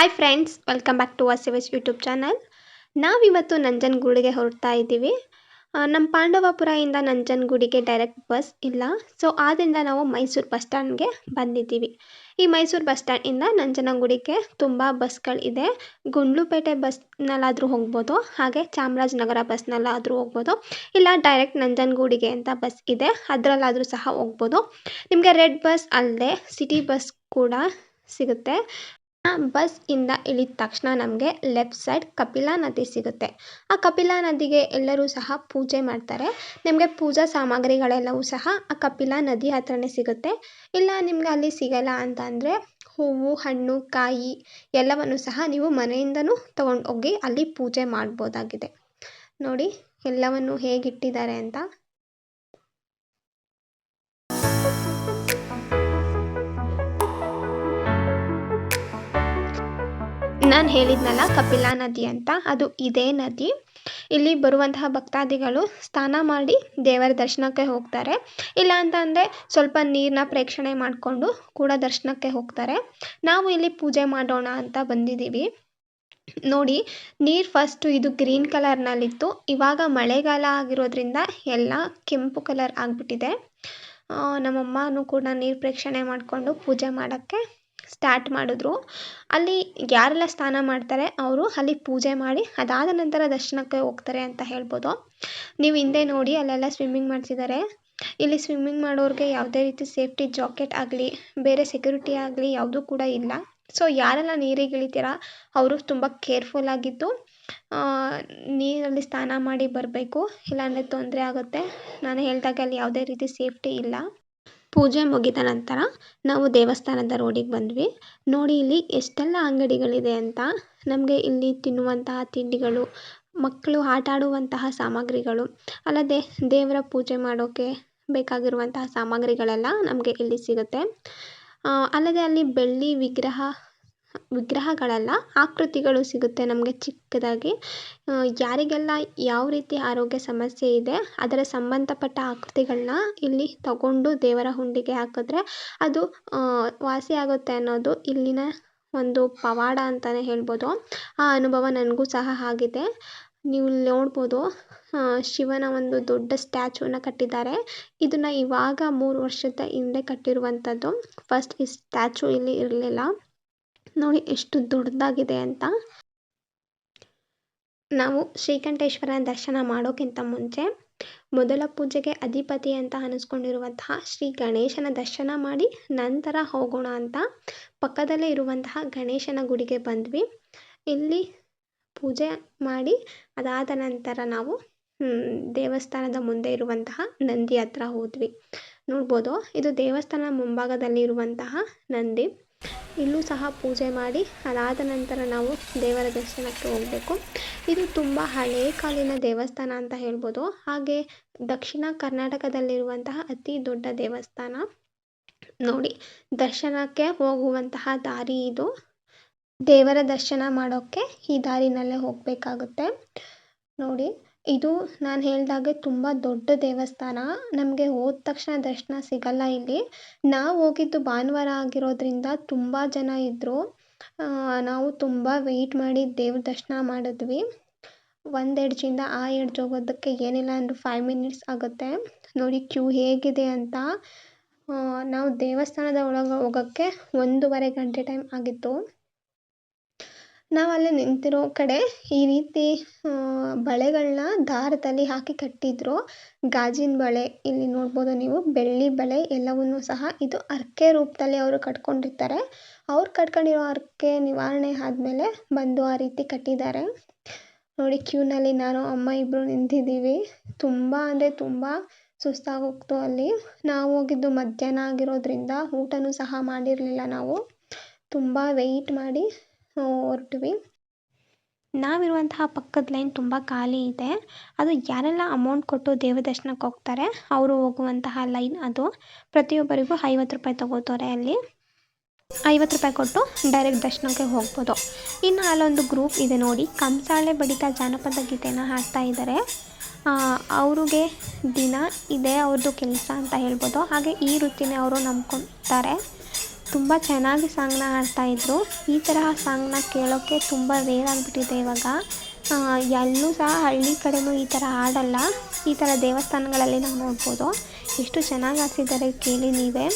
Hi friends welcome back to ವಾಸಿವಸ್ YouTube channel ನಾವಿವತ್ತು ನಂಜನಗೂಡಿಗೆ ಹೊರಡ್ತಾ ಇದ್ದೀವಿ. ನಮ್ಮ ಪಾಂಡವಪುರದಿಂದ ನಂಜನಗೂಡಿಗೆ ಡೈರೆಕ್ಟ್ ಬಸ್ ಇಲ್ಲ. ಸೊ ಆದ್ದರಿಂದ ನಾವು ಮೈಸೂರು ಬಸ್ ಸ್ಟ್ಯಾಂಡ್ಗೆ ಬಂದಿದ್ದೀವಿ. ಈ ಮೈಸೂರು ಬಸ್ ಸ್ಟ್ಯಾಂಡಿಂದ ನಂಜನಗೂಡಿಗೆ ತುಂಬ ಬಸ್ಗಳಿದೆ ಗುಂಡ್ಲುಪೇಟೆ ಬಸ್ನಲ್ಲಾದರೂ ಹೋಗ್ಬೋದು, ಹಾಗೆ ಚಾಮರಾಜನಗರ ಬಸ್ನಲ್ಲಾದರೂ ಹೋಗ್ಬೋದು, ಇಲ್ಲ ಡೈರೆಕ್ಟ್ ನಂಜನಗೂಡಿಗೆ ಅಂತ ಬಸ್ ಇದೆ, ಅದರಲ್ಲಾದರೂ ಸಹ ಹೋಗ್ಬೋದು. ನಿಮಗೆ ರೆಡ್ ಬಸ್ ಅಲ್ಲದೆ ಸಿಟಿ ಬಸ್ ಕೂಡ ಸಿಗುತ್ತೆ. ಬಸ್ ಇಂದ ಇಳಿದ ತಕ್ಷಣ ನಮಗೆ ಲೆಫ್ಟ್ ಸೈಡ್ ಕಪಿಲಾ ನದಿ ಸಿಗುತ್ತೆ. ಆ ಕಪಿಲಾ ನದಿಗೆ ಎಲ್ಲರೂ ಸಹ ಪೂಜೆ ಮಾಡ್ತಾರೆ. ನಿಮಗೆ ಪೂಜಾ ಸಾಮಗ್ರಿಗಳೆಲ್ಲವೂ ಸಹ ಆ ಕಪಿಲಾ ನದಿ ಹತ್ರನೇ ಸಿಗುತ್ತೆ. ಇಲ್ಲ ನಿಮ್ಗೆ ಅಲ್ಲಿ ಸಿಗಲ್ಲ ಅಂತ ಅಂದರೆ ಹೂವು, ಹಣ್ಣು, ಕಾಯಿ ಎಲ್ಲವನ್ನು ಸಹ ನೀವು ಮನೆಯಿಂದಲೂ ತೊಗೊಂಡು ಹೋಗಿ ಅಲ್ಲಿ ಪೂಜೆ ಮಾಡ್ಬೋದಾಗಿದೆ. ನೋಡಿ ಎಲ್ಲವನ್ನು ಹೇಗಿಟ್ಟಿದ್ದಾರೆ ಅಂತ. ನಾನು ಹೇಳಿದ್ನಲ್ಲ, ಕಪಿಲಾ ನದಿ ಅಂತ? ಅದು ಇದೇ ನದಿ. ಇಲ್ಲಿ ಬರುವಂತಹ ಭಕ್ತಾದಿಗಳು ಸ್ನಾನ ಮಾಡಿ ದೇವರ ದರ್ಶನಕ್ಕೆ ಹೋಗ್ತಾರೆ. ಇಲ್ಲ ಅಂತ ಸ್ವಲ್ಪ ನೀರನ್ನ ಪ್ರೇಕ್ಷಣೆ ಮಾಡಿಕೊಂಡು ಕೂಡ ದರ್ಶನಕ್ಕೆ ಹೋಗ್ತಾರೆ. ನಾವು ಇಲ್ಲಿ ಪೂಜೆ ಮಾಡೋಣ ಅಂತ ಬಂದಿದ್ದೀವಿ. ನೋಡಿ, ನೀರು ಫಸ್ಟು ಇದು ಗ್ರೀನ್ ಕಲರ್ನಲ್ಲಿತ್ತು ಇವಾಗ ಮಳೆಗಾಲ ಆಗಿರೋದ್ರಿಂದ ಎಲ್ಲ ಕೆಂಪು ಕಲರ್ ಆಗಿಬಿಟ್ಟಿದೆ. ನಮ್ಮಮ್ಮನೂ ಕೂಡ ನೀರು ಪ್ರೇಕ್ಷಣೆ ಮಾಡಿಕೊಂಡು ಪೂಜೆ ಮಾಡೋಕ್ಕೆ ಸ್ಟಾರ್ಟ್ ಮಾಡಿದ್ರು. ಅಲ್ಲಿ ಯಾರೆಲ್ಲ ಸ್ನಾನ ಮಾಡ್ತಾರೆ, ಅವರು ಅಲ್ಲಿ ಪೂಜೆ ಮಾಡಿ, ಅದಾದ ನಂತರ ದರ್ಶನಕ್ಕೆ ಹೋಗ್ತಾರೆ ಅಂತ ಹೇಳ್ಬೋದು. ನೀವು ಹಿಂದೆ ನೋಡಿ, ಅಲ್ಲೆಲ್ಲ ಸ್ವಿಮ್ಮಿಂಗ್ ಮಾಡ್ತಿದ್ದಾರೆ. ಇಲ್ಲಿ ಸ್ವಿಮ್ಮಿಂಗ್ ಮಾಡೋರಿಗೆ ಯಾವುದೇ ರೀತಿ ಸೇಫ್ಟಿ ಜಾಕೆಟ್ ಆಗಲಿ, ಬೇರೆ ಸೆಕ್ಯೂರಿಟಿ ಆಗಲಿ ಯಾವುದೂ ಕೂಡ ಇಲ್ಲ. ಸೊ ಯಾರೆಲ್ಲ ನೀರಿಗೆ ಇಳಿತೀರ, ಅವರು ತುಂಬ ಕೇರ್ಫುಲ್ ಆಗಿದ್ದು ನೀರಲ್ಲಿ ಸ್ನಾನ ಮಾಡಿ ಬರಬೇಕು. ಇಲ್ಲಾಂದರೆ ತೊಂದರೆ ಆಗುತ್ತೆ. ನಾನು ಹೇಳಿದಾಗ ಅಲ್ಲಿ ಯಾವುದೇ ರೀತಿ ಸೇಫ್ಟಿ ಇಲ್ಲ. ಪೂಜೆ ಮುಗಿದ ನಂತರ ನಾವು ದೇವಸ್ಥಾನದ ರೋಡಿಗೆ ಬಂದ್ವಿ. ನೋಡಿ ಇಲ್ಲಿ ಎಷ್ಟೆಲ್ಲ ಅಂಗಡಿಗಳಿದೆ ಅಂತ. ನಮಗೆ ಇಲ್ಲಿ ತಿನ್ನುವಂತಹ ತಿಂಡಿಗಳು, ಮಕ್ಕಳು ಆಟ ಆಡುವಂತಹ ಸಾಮಗ್ರಿಗಳು, ಅಲ್ಲದೆ ದೇವರ ಪೂಜೆ ಮಾಡೋಕ್ಕೆ ಬೇಕಾಗಿರುವಂತಹ ಸಾಮಗ್ರಿಗಳೆಲ್ಲ ನಮಗೆ ಇಲ್ಲಿ ಸಿಗುತ್ತೆ. ಅಲ್ಲದೆ ಅಲ್ಲಿ ಬೆಳ್ಳಿ ವಿಗ್ರಹ ವಿಗ್ರಹಗಳಲ್ಲ, ಆಕೃತಿಗಳು ಸಿಗುತ್ತೆ ನಮಗೆ ಚಿಕ್ಕದಾಗಿ. ಯಾರಿಗೆಲ್ಲ ಯಾವ ರೀತಿ ಆರೋಗ್ಯ ಸಮಸ್ಯೆ ಇದೆ, ಅದರ ಸಂಬಂಧಪಟ್ಟ ಆಕೃತಿಗಳನ್ನ ಇಲ್ಲಿ ತಗೊಂಡು ದೇವರ ಹುಂಡಿಗೆ ಹಾಕಿದ್ರೆ ಅದು ವಾಸಿಯಾಗುತ್ತೆ ಅನ್ನೋದು ಇಲ್ಲಿನ ಒಂದು ಪವಾಡ ಅಂತಲೇ ಹೇಳ್ಬೋದು. ಆ ಅನುಭವ ನನಗೂ ಸಹ ಆಗಿದೆ. ನೀವು ಇಲ್ಲಿ ನೋಡ್ಬೋದು ಶಿವನ ಒಂದು ದೊಡ್ಡ ಸ್ಟ್ಯಾಚುನ ಕಟ್ಟಿದ್ದಾರೆ. ಇದನ್ನ ಇವಾಗ ಮೂರು ವರ್ಷದ ಹಿಂದೆ ಕಟ್ಟಿರುವಂಥದ್ದು ಫಸ್ಟ್ ಈ ಸ್ಟ್ಯಾಚು ಇಲ್ಲಿ ಇರಲಿಲ್ಲ. ನೋಡಿ ಎಷ್ಟು ದೊಡ್ಡದಾಗಿದೆ ಅಂತ. ನಾವು ಶ್ರೀಕಂಠೇಶ್ವರನ ದರ್ಶನ ಮಾಡೋಕ್ಕಿಂತ ಮುಂಚೆ ಮೊದಲ ಪೂಜೆಗೆ ಅಧಿಪತಿ ಅಂತ ಅನಿಸ್ಕೊಂಡಿರುವಂತಹ ಶ್ರೀ ಗಣೇಶನ ದರ್ಶನ ಮಾಡಿ ನಂತರ ಹೋಗೋಣ ಅಂತ ಪಕ್ಕದಲ್ಲೇ ಇರುವಂತಹ ಗಣೇಶನ ಗುಡಿಗೆ ಬಂದ್ವಿ. ಇಲ್ಲಿ ಪೂಜೆ ಮಾಡಿ ಅದಾದ ನಂತರ ನಾವು ದೇವಸ್ಥಾನದ ಮುಂದೆ ಇರುವಂತಹ ನಂದಿ ಹತ್ರ ಹೋದ್ವಿ. ನೋಡ್ಬೋದು, ಇದು ದೇವಸ್ಥಾನ ಮುಂಭಾಗದಲ್ಲಿ ಇರುವಂತಹ ನಂದಿ. ಇಲ್ಲೂ ಸಹ ಪೂಜೆ ಮಾಡಿ, ಅದಾದ ನಂತರ ನಾವು ದೇವರ ದರ್ಶನಕ್ಕೆ ಹೋಗಬೇಕು. ಇದು ತುಂಬ ಹಳೇ ಕಾಲಿನ ದೇವಸ್ಥಾನ ಅಂತ ಹೇಳ್ಬೋದು. ಹಾಗೆ ದಕ್ಷಿಣ ಕರ್ನಾಟಕದಲ್ಲಿರುವಂತಹ ಅತಿ ದೊಡ್ಡ ದೇವಸ್ಥಾನ. ನೋಡಿ, ದರ್ಶನಕ್ಕೆ ಹೋಗುವಂತಹ ದಾರಿ ಇದು. ದೇವರ ದರ್ಶನ ಮಾಡೋಕ್ಕೆ ಈ ದಾರಿನಲ್ಲೇ ಹೋಗಬೇಕಾಗುತ್ತೆ. ನೋಡಿ ಇದು ನಾನು ಹೇಳ್ದಾಗೆ ತುಂಬ ದೊಡ್ಡ ದೇವಸ್ಥಾನ. ನಮಗೆ ಹೋದ ತಕ್ಷಣ ದರ್ಶನ ಸಿಗಲ್ಲ ಇಲ್ಲಿ. ನಾವು ಹೋಗಿದ್ದು ಭಾನುವಾರ ಆಗಿರೋದ್ರಿಂದ ತುಂಬ ಜನ ಇದ್ದರು ನಾವು ತುಂಬ ವೆಯ್ಟ್ ಮಾಡಿ ದೇವ್ರ ದರ್ಶನ ಮಾಡಿದ್ವಿ. ಒಂದು ಎಡ್ಜಿಂದ ಆ ಎಡ್ಜ್ ಹೋಗೋದಕ್ಕೆ ಏನಿಲ್ಲ ಅಂದರೂ ಫೈವ್ ಮಿನಿಟ್ಸ್ ಆಗುತ್ತೆ. ನೋಡಿ ಕ್ಯೂ ಹೇಗಿದೆ ಅಂತ. ನಾವು ದೇವಸ್ಥಾನದ ಒಳಗೆ ಹೋಗೋಕ್ಕೆ ಒಂದೂವರೆ ಗಂಟೆ ಟೈಮ್ ಆಗಿತ್ತು. ನಾವು ಅಲ್ಲಿ ನಿಂತಿರೋ ಕಡೆ ಈ ರೀತಿ ಬಳೆಗಳನ್ನ ದಾರದಲ್ಲಿ ಹಾಕಿ ಕಟ್ಟಿದ್ರು. ಗಾಜಿನ ಬಳೆ ಇಲ್ಲಿ ನೋಡ್ಬೋದು ನೀವು, ಬೆಳ್ಳಿ ಬಳೆ ಎಲ್ಲವನ್ನೂ ಸಹ ಇದು ಅರ್ಕೆ ರೂಪದಲ್ಲಿ ಅವರು ಕಟ್ಕೊಂಡಿರ್ತಾರೆ. ಅವ್ರು ಕಟ್ಕೊಂಡಿರೋ ಅರ್ಕೆ ನಿವಾರಣೆ ಆದಮೇಲೆ ಬಂದು ಆ ರೀತಿ ಕಟ್ಟಿದ್ದಾರೆ. ನೋಡಿ, ಕ್ಯೂನಲ್ಲಿ ನಾನು, ಅಮ್ಮ ಇಬ್ಬರು ನಿಂತಿದ್ದೀವಿ. ತುಂಬ ಅಂದರೆ ತುಂಬ ಸುಸ್ತಾಗೋಗ್ತು ಅಲ್ಲಿ. ನಾವು ಹೋಗಿದ್ದು ಮಧ್ಯಾಹ್ನ ಆಗಿರೋದ್ರಿಂದ ಊಟನೂ ಸಹ ಮಾಡಿರಲಿಲ್ಲ ನಾವು. ತುಂಬ ವೆಯ್ಟ್ ಮಾಡಿ ಹೊರಟ್ವಿ ನಾವಿರುವಂತಹ ಪಕ್ಕದ ಲೈನ್ ತುಂಬ ಖಾಲಿ ಇದೆ. ಅದು ಯಾರೆಲ್ಲ ಅಮೌಂಟ್ ಕೊಟ್ಟು ದೇವ ದರ್ಶನಕ್ಕೆ ಹೋಗ್ತಾರೆ, ಅವರು ಹೋಗುವಂತಹ ಲೈನ್ ಅದು. ಪ್ರತಿಯೊಬ್ಬರಿಗೂ ಐವತ್ತು ರೂಪಾಯಿ ತಗೋತಾರೆ ಅಲ್ಲಿ. ಐವತ್ತು ರೂಪಾಯಿ ಕೊಟ್ಟು ಡೈರೆಕ್ಟ್ ದರ್ಶನಕ್ಕೆ ಹೋಗ್ಬೋದು. ಇನ್ನು ಅಲ್ಲೊಂದು ಗ್ರೂಪ್ ಇದೆ ನೋಡಿ, ಕಂಸಾಳೆ ಬಡಿತ ಜಾನಪದ ಗೀತೆನ ಹಾಡ್ತಾ ಇದ್ದಾರೆ ಅವ್ರಿಗೆ ದಿನ ಇದೆ ಅವ್ರದ್ದು ಕೆಲಸ ಅಂತ ಹೇಳ್ಬೋದು. ಹಾಗೆ ಈ ವೃತ್ತಿನೇ ಅವರು ನಂಬ್ಕೊತಾರೆ. ತುಂಬ ಚೆನ್ನಾಗಿ ಸಾಂಗ್ನ ಹಾಡ್ತಾಯಿದ್ರು ಈ ತರಹ ಸಾಂಗ್ನ ಕೇಳೋಕ್ಕೆ ತುಂಬ ರೇರ್ ಆಗಿಬಿಟ್ಟಿದೆ ಇವಾಗ. ಎಲ್ಲೂ ಸಹ ಹಳ್ಳಿ ಕಡೆಯೂ ಈ ಥರ ಹಾಡಲ್ಲ. ಈ ಥರ ದೇವಸ್ಥಾನಗಳಲ್ಲಿ ನಾವು ನೋಡ್ಬೋದು. ಎಷ್ಟು ಚೆನ್ನಾಗಿ ಹಾಡ್ಸಿದ್ದಾರೆ ಕೇಳಿ ನೀವೇ.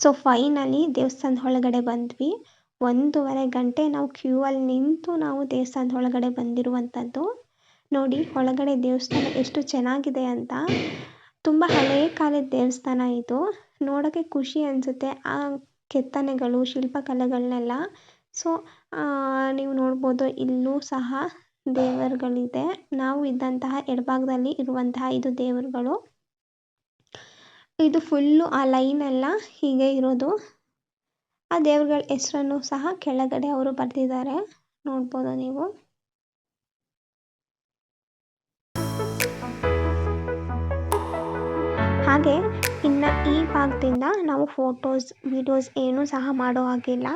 ಸೊ ಫೈನಲಿ ದೇವಸ್ಥಾನದ ಒಳಗಡೆ ಬಂದ್ವಿ. ಒಂದೂವರೆ ಗಂಟೆ ನಾವು ಕ್ಯೂ ಅಲ್ಲಿ ನಿಂತು ನಾವು ದೇವಸ್ಥಾನದ ಒಳಗಡೆ ಬಂದಿರುವಂಥದ್ದು. ನೋಡಿ, ಒಳಗಡೆ ದೇವಸ್ಥಾನ ಎಷ್ಟು ಚೆನ್ನಾಗಿದೆ ಅಂತ. ತುಂಬ ಹಳೇ ಕಾಲದ ದೇವಸ್ಥಾನ ಇದು. ನೋಡೋಕ್ಕೆ ಖುಷಿ ಅನಿಸುತ್ತೆ ಆ ಕೆತ್ತನೆಗಳು ಶಿಲ್ಪಕಲೆಗಳನ್ನೆಲ್ಲ ಸೊ ನೀವು ನೋಡ್ಬೋದು ಇಲ್ಲೂ ಸಹ ದೇವರುಗಳಿದೆ. ನಾವು ಇದ್ದಂತಹ ಎಡಭಾಗದಲ್ಲಿ ಇರುವಂತಹ ಇದು ದೇವರುಗಳು. ಇದು ಫುಲ್ಲು ಆ ಲೈನ್ ಎಲ್ಲ ಹೀಗೆ ಇರೋದು. ಆ ದೇವರುಗಳ ಹೆಸರನ್ನು ಸಹ ಕೆಳಗಡೆ ಅವರು ಬರೆದಿದ್ದಾರೆ. ನೋಡ್ಬೋದು ನೀವು. ಹಾಗೆ ಇನ್ನ ಈ ಭಾಗದಿಂದ ನಾವು ಫೋಟೋಸ್, ವಿಡಿಯೋಸ್ ಏನು ಸಹ ಮಾಡೋ ಹಾಗಿಲ್ಲ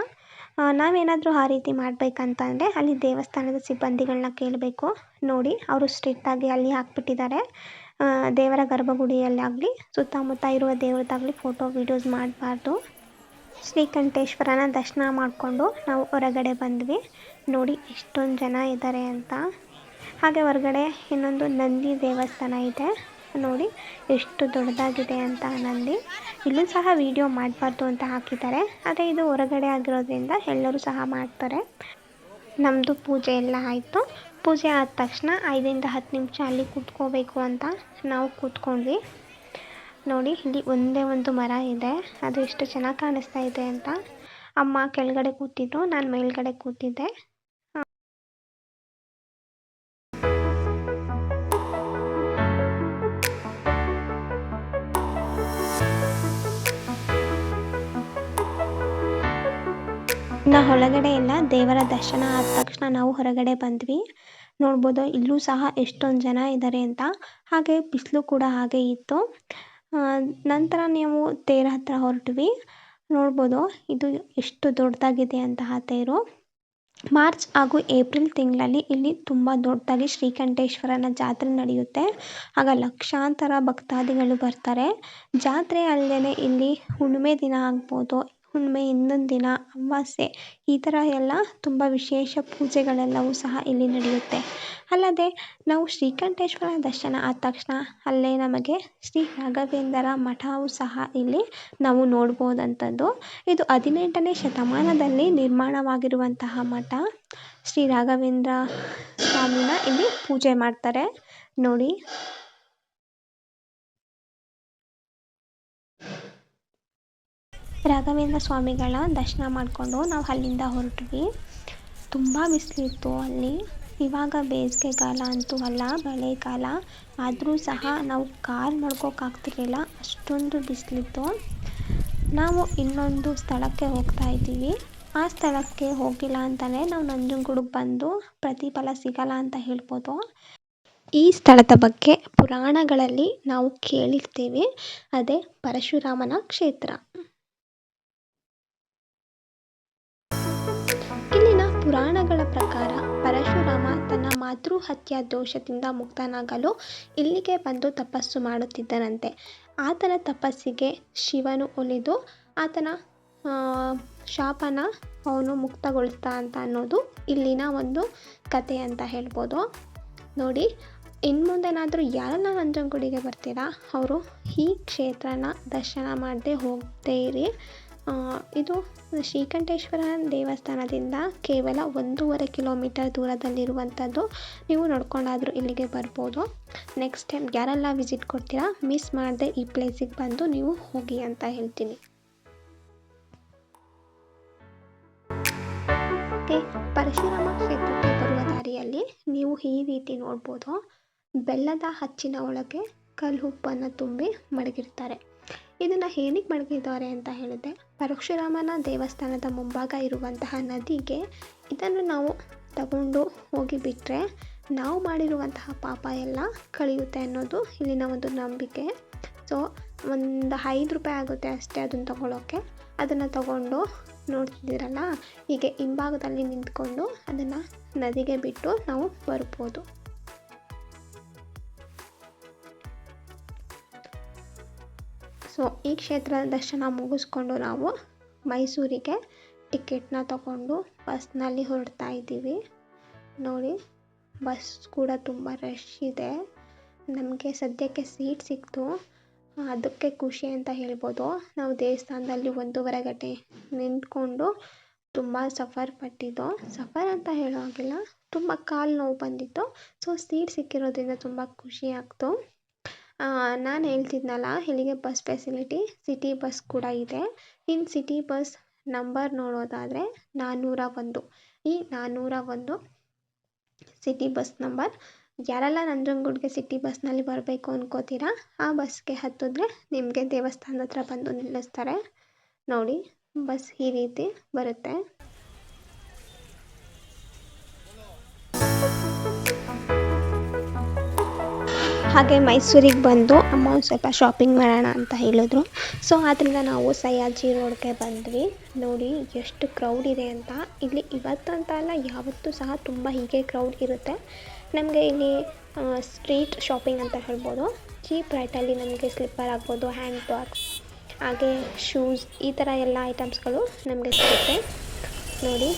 ನಾವೇನಾದರೂ ಆ ರೀತಿ ಮಾಡಬೇಕಂತಂದರೆ ಅಲ್ಲಿ ದೇವಸ್ಥಾನದ ಸಿಬ್ಬಂದಿಗಳನ್ನ ಕೇಳಬೇಕು. ನೋಡಿ, ಅವರು ಸ್ಟ್ರಿಕ್ಟಾಗಿ ಅಲ್ಲಿ ಹಾಕ್ಬಿಟ್ಟಿದ್ದಾರೆ. ದೇವರ ಗರ್ಭಗುಡಿಯಲ್ಲಾಗಲಿ, ಸುತ್ತಮುತ್ತ ಇರುವ ದೇವ್ರದ್ದಾಗಲಿ ಫೋಟೋ ವೀಡಿಯೋಸ್ ಮಾಡಬಾರ್ದು. ಶ್ರೀಕಂಠೇಶ್ವರನ ದರ್ಶನ ಮಾಡಿಕೊಂಡು ನಾವು ಹೊರಗಡೆ ಬಂದ್ವಿ. ನೋಡಿ, ಎಷ್ಟೊಂದು ಜನ ಇದ್ದಾರೆ ಅಂತ. ಹಾಗೆ ಹೊರಗಡೆ ಇನ್ನೊಂದು ನಂದಿ ದೇವಸ್ಥಾನ ಇದೆ. ನೋಡಿ, ಎಷ್ಟು ದೊಡ್ಡದಾಗಿದೆ ಅಂತ ನಂದಿ. ಇಲ್ಲೂ ಸಹ ವಿಡಿಯೋ ಮಾಡಬಾರ್ದು ಅಂತ ಹಾಕಿದ್ದಾರೆ. ಆದರೆ ಇದು ಹೊರಗಡೆ ಆಗಿರೋದ್ರಿಂದ ಎಲ್ಲರೂ ಸಹ ಮಾಡ್ತಾರೆ. ನಮ್ಮದು ಪೂಜೆ ಎಲ್ಲ ಆಯಿತು. ಪೂಜೆ ಆದ ತಕ್ಷಣ ಐದರಿಂದ ಹತ್ತು ನಿಮಿಷ ಅಲ್ಲಿ ಕೂತ್ಕೋಬೇಕು ಅಂತ ನಾವು ಕೂತ್ಕೊಂಡ್ವಿ. ನೋಡಿ, ಇಲ್ಲಿ ಒಂದೇ ಒಂದು ಮರ ಇದೆ. ಅದು ಎಷ್ಟು ಚೆನ್ನಾಗಿ ಕಾಣಿಸ್ತಾ ಇದೆ ಅಂತ. ಅಮ್ಮ ಕೆಳಗಡೆ ಕೂತಿದ್ರು, ನಾನು ಮೇಲ್ಗಡೆ ಕೂತಿದ್ದೆ. ಇನ್ನು ಒಳಗಡೆ ಎಲ್ಲ ದೇವರ ದರ್ಶನ ಆದ ತಕ್ಷಣ ನಾವು ಹೊರಗಡೆ ಬಂದ್ವಿ. ನೋಡ್ಬೋದು ಇಲ್ಲೂ ಸಹ ಎಷ್ಟೊಂದು ಜನ ಇದ್ದಾರೆ ಅಂತ. ಹಾಗೆ ಬಿಸಿಲು ಕೂಡ ಹಾಗೆ ಇತ್ತು. ನಂತರ ನೀವು ತೇರ ಹತ್ರ ಹೊರಟ್ವಿ. ನೋಡ್ಬೋದು ಇದು ಎಷ್ಟು ದೊಡ್ಡದಾಗಿದೆ ಅಂತಹ ತೇರು. ಮಾರ್ಚ್ ಹಾಗೂ ಏಪ್ರಿಲ್ ತಿಂಗಳಲ್ಲಿ ಇಲ್ಲಿ ತುಂಬ ದೊಡ್ಡದಾಗಿ ಶ್ರೀಕಂಠೇಶ್ವರನ ಜಾತ್ರೆ ನಡೆಯುತ್ತೆ. ಆಗ ಲಕ್ಷಾಂತರ ಭಕ್ತಾದಿಗಳು ಬರ್ತಾರೆ. ಜಾತ್ರೆ ಅಲ್ಲದೆ ಇಲ್ಲಿ ಹುಣ್ಣಿಮೆ ದಿನ ಆಗ್ಬೋದು. ಹುಣ್ಣಿಮೆ ಇನ್ನೊಂದು ದಿನ ಅಮಾವಾಸ್ಯೆ ಈ ಥರ ಎಲ್ಲ ತುಂಬ ವಿಶೇಷ ಪೂಜೆಗಳೆಲ್ಲವೂ ಸಹ ಇಲ್ಲಿ ನಡೆಯುತ್ತೆ. ಅಲ್ಲದೆ, ನಾವು ಶ್ರೀಕಂಠೇಶ್ವರ ದರ್ಶನ ಆದ ತಕ್ಷಣ ಅಲ್ಲೇ ನಮಗೆ ಶ್ರೀ ರಾಘವೇಂದ್ರ ಮಠವು ಸಹ ಇಲ್ಲಿ ನಾವು ನೋಡ್ಬೋದಂಥದ್ದು ಇದು ಹದಿನೆಂಟನೇ ಶತಮಾನದಲ್ಲಿ ನಿರ್ಮಾಣವಾಗಿರುವಂತಹ ಮಠ. ಶ್ರೀ ರಾಘವೇಂದ್ರ ಸ್ವಾಮಿನ ಇಲ್ಲಿ ಪೂಜೆ ಮಾಡ್ತಾರೆ. ನೋಡಿ ರಾಘವೇಂದ್ರ ಸ್ವಾಮಿಗಳ ದರ್ಶನ ಮಾಡಿಕೊಂಡು ನಾವು ಅಲ್ಲಿಂದ ಹೊರಟ್ವಿ. ತುಂಬ ಬಿಸಿಲಿತ್ತು ಅಲ್ಲಿ. ಇವಾಗ ಬೇಸಿಗೆಗಾಲ ಅಂತೂ ಅಲ್ಲ ಮಳೆಗಾಲ ಆದರೂ ಸಹ ನಾವು ಕಾಲು ಮಡ್ಕೋಕ್ಕಾಗ್ತಿರ್ಲಿಲ್ಲ ಅಷ್ಟೊಂದು ಬಿಸಿಲಿತ್ತು. ನಾವು ಇನ್ನೊಂದು ಸ್ಥಳಕ್ಕೆ ಹೋಗ್ತಾ ಇದ್ದೀವಿ. ಆ ಸ್ಥಳಕ್ಕೆ ಹೋಗಿಲ್ಲ ಅಂತಲೇ ನಾವು ನಂಜನಗೂಡಿಗೆ ಬಂದು ಪ್ರತಿಫಲ ಸಿಗಲ್ಲ ಅಂತ ಹೇಳ್ಬೋದು. ಈ ಸ್ಥಳದ ಬಗ್ಗೆ ಪುರಾಣಗಳಲ್ಲಿ ನಾವು ಕೇಳಿರ್ತೀವಿ. ಅದೇ ಪರಶುರಾಮನ ಕ್ಷೇತ್ರ. ಪುರಾಣಗಳ ಪ್ರಕಾರ ಪರಶುರಾಮ ತನ್ನ ಮಾತೃಹತ್ಯಾ ದೋಷದಿಂದ ಮುಕ್ತನಾಗಲು ಇಲ್ಲಿಗೆ ಬಂದು ತಪಸ್ಸು ಮಾಡುತ್ತಿದ್ದನಂತೆ. ಆತನ ತಪಸ್ಸಿಗೆ ಶಿವನು ಒಲಿದು ಆತನ ಶಾಪನ ಅವನು ಮುಕ್ತಗೊಳಿಸ್ತಾ ಅಂತ ಅನ್ನೋದು ಇಲ್ಲಿನ ಒಂದು ಕತೆ ಅಂತ ಹೇಳ್ಬೋದು. ನೋಡಿ ಇನ್ನು ಮುಂದೆನಾದರೂ ಯಾರೆಲ್ಲ ನಂಜನಗೂಡಿಗೆ ಬರ್ತೀರಾ? ಅವರು ಈ ಕ್ಷೇತ್ರನ ದರ್ಶನ ಮಾಡದೆ ಹೋಗದೇ ಇರಿ. ಇದು ಶ್ರೀಕಂಠೇಶ್ವರ ದೇವಸ್ಥಾನದಿಂದ ಕೇವಲ ಒಂದೂವರೆ ಕಿಲೋಮೀಟರ್ ದೂರದಲ್ಲಿರುವಂಥದ್ದು. ನೀವು ನೋಡ್ಕೊಂಡಾದರೂ ಇಲ್ಲಿಗೆ ಬರ್ಬೋದು. ನೆಕ್ಸ್ಟ್ ಟೈಮ್ ಯಾರೆಲ್ಲ ವಿಸಿಟ್ ಕೊಡ್ತೀರಾ ಮಿಸ್ ಮಾಡದೆ ಈ ಪ್ಲೇಸಿಗೆ ಬಂದು ನೀವು ಹೋಗಿ ಅಂತ ಹೇಳ್ತೀನಿ. ಪರಶುರಾಮ ಕ್ಷೇತ್ರಕ್ಕೆ ಬರುವ ದಾರಿಯಲ್ಲಿ ನೀವು ಈ ರೀತಿ ನೋಡ್ಬೋದು. ಬೆಲ್ಲದ ಹಚ್ಚಿನ ಒಳಗೆ ಕಲ್ಲು ಉಪ್ಪನ್ನು ತುಂಬಿ ಮಡಗಿರ್ತಾರೆ. ಇದನ್ನು ಏನಕ್ಕೆ ಮಡಗಿದ್ದಾರೆ ಅಂತ ಹೇಳಿದ್ರೆ, ಪರಶುರಾಮನ ದೇವಸ್ಥಾನದ ಮುಂಭಾಗ ಇರುವಂತಹ ನದಿಗೆ ಇದನ್ನು ನಾವು ತಗೊಂಡು ಹೋಗಿ ಬಿಟ್ಟರೆ ನಾವು ಮಾಡಿರುವಂತಹ ಪಾಪ ಎಲ್ಲ ಕಳೆಯುತ್ತೆ ಅನ್ನೋದು ಇಲ್ಲಿನ ಒಂದು ನಂಬಿಕೆ. ಸೊ ಒಂದು ಐದು ರೂಪಾಯಿ ಆಗುತ್ತೆ ಅಷ್ಟೇ ಅದನ್ನು ತಗೊಳ್ಳೋಕ್ಕೆ ಅದನ್ನು ತಗೊಂಡು ನೋಡ್ತಿದ್ದೀರಲ್ಲ, ಹೀಗೆ ಹಿಂಭಾಗದಲ್ಲಿ ನಿಂತ್ಕೊಂಡು ಅದನ್ನು ನದಿಗೆ ಬಿಟ್ಟು ನಾವು ಬರ್ಬೋದು. ಸೊ ಈ ಕ್ಷೇತ್ರ ದರ್ಶನ ಮುಗಿಸ್ಕೊಂಡು ನಾವು ಮೈಸೂರಿಗೆ ಟಿಕೆಟ್ನ ತಗೊಂಡು ಬಸ್ನಲ್ಲಿ ಹೊರಡ್ತಾ ಇದ್ದೀವಿ. ನೋಡಿ, ಬಸ್ ಕೂಡ ತುಂಬ ರಶ್ ಇದೆ. ನಮಗೆ ಸದ್ಯಕ್ಕೆ ಸೀಟ್ ಸಿಕ್ತು. ಅದಕ್ಕೆ ಖುಷಿ ಅಂತ ಹೇಳ್ಬೋದು. ನಾವು ದೇವಸ್ಥಾನದಲ್ಲಿ ಒಂದೂವರೆ ಗಂಟೆ ನಿಂತ್ಕೊಂಡು ತುಂಬ ಸಫರ್ ಪಟ್ಟಿದ್ದು. ಸಫರ್ ಅಂತ ಹೇಳೋ ಹಾಗಿಲ್ಲ, ತುಂಬ ಕಾಲು ನೋವು ಬಂದಿತ್ತು. ಸೊ ಸೀಟ್ ಸಿಕ್ಕಿರೋದ್ರಿಂದ ತುಂಬ ಖುಷಿ ಆಗ್ತು. ನಾನು ಹೇಳ್ತಿದ್ನಲ್ಲ, ಇಲ್ಲಿಗೆ ಬಸ್ ಫೆಸಿಲಿಟಿ ಸಿಟಿ ಬಸ್ ಕೂಡ ಇದೆ. ಇನ್ನು ಸಿಟಿ ಬಸ್ ನಂಬರ್ ನೋಡೋದಾದರೆ ನಾನ್ನೂರ ಒಂದು. ಈ ನಾನ್ನೂರ ಒಂದು ಸಿಟಿ ಬಸ್ ನಂಬರ್ ಯಾರೆಲ್ಲ ನಂಜನಗೂಡಿಗೆ ಸಿಟಿ ಬಸ್ನಲ್ಲಿ ಬರಬೇಕು ಅಂದ್ಕೋತೀರಾ ಆ ಬಸ್ಗೆ ಹತ್ತಿದ್ರೆ ನಿಮಗೆ ದೇವಸ್ಥಾನದ ಹತ್ರ ಬಂದು ನಿಲ್ಲಿಸ್ತಾರೆ. ನೋಡಿ ಬಸ್ ಈ ರೀತಿ ಬರುತ್ತೆ. ಹಾಗೆ ಮೈಸೂರಿಗೆ ಬಂದು ಅಮ್ಮ ಒಂದು ಸ್ವಲ್ಪ ಶಾಪಿಂಗ್ ಮಾಡೋಣ ಅಂತ ಹೇಳಿದ್ರು. ಸೊ ಆದ್ದರಿಂದ ನಾವು ಸಯಾಜಿ ರೋಡ್ಗೆ ಬಂದ್ವಿ. ನೋಡಿ, ಎಷ್ಟು ಕ್ರೌಡ್ ಇದೆ ಅಂತ. ಇಲ್ಲಿ ಇವತ್ತಂತ ಅಲ್ಲ, ಯಾವತ್ತೂ ಸಹ ತುಂಬ ಹೀಗೆ ಕ್ರೌಡ್ ಇರುತ್ತೆ. ನಮಗೆ ಇಲ್ಲಿ ಸ್ಟ್ರೀಟ್ ಶಾಪಿಂಗ್ ಅಂತ ಹೇಳ್ಬೋದು. ಚೀಪ್ ರೇಟಲ್ಲಿ ನಮಗೆ ಸ್ಲಿಪ್ಪರ್ ಆಗ್ಬೋದು ಹ್ಯಾಂಡ್ ಬ್ಯಾಗ್ಸ್ ಹಾಗೆ ಶೂಸ್ ಈ ಥರ ಎಲ್ಲ ಐಟಮ್ಸ್ಗಳು ನಮಗೆ ಸಿಗುತ್ತೆ. ನೋಡಿ.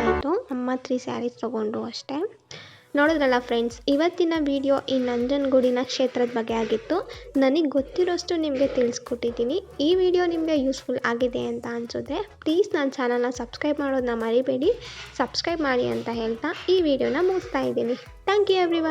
ಆಯಿತು, ನಮ್ಮ ತ್ರೀ ಸ್ಯಾರೀಸ್ ತೊಗೊಂಡು ಅಷ್ಟೇ. ನೋಡಿದ್ರಲ್ಲ ಫ್ರೆಂಡ್ಸ್ ಇವತ್ತಿನ ವಿಡಿಯೋ ಈ ನಂಜನಗೂಡಿನ ಕ್ಷೇತ್ರದ ಬಗ್ಗೆ ಆಗಿತ್ತು. ನನಗೆ ಗೊತ್ತಿರೋಷ್ಟು ನಿಮಗೆ ತಿಳಿಸ್ಕೊಟ್ಟಿದ್ದೀನಿ. ಈ ವಿಡಿಯೋ ನಿಮಗೆ ಯೂಸ್ಫುಲ್ ಆಗಿದೆ ಅಂತ ಅನಿಸಿದ್ರೆ ಪ್ಲೀಸ್ ನನ್ನ ಚಾನಲ್ನ ಸಬ್ಸ್ಕ್ರೈಬ್ ಮಾಡೋದನ್ನ ಮರಿಬೇಡಿ. ಸಬ್ಸ್ಕ್ರೈಬ್ ಮಾಡಿ ಅಂತ ಹೇಳ್ತಾ ಈ ವಿಡಿಯೋನ ಮುಗಿಸ್ತಾ ಇದ್ದೀನಿ. Thank you every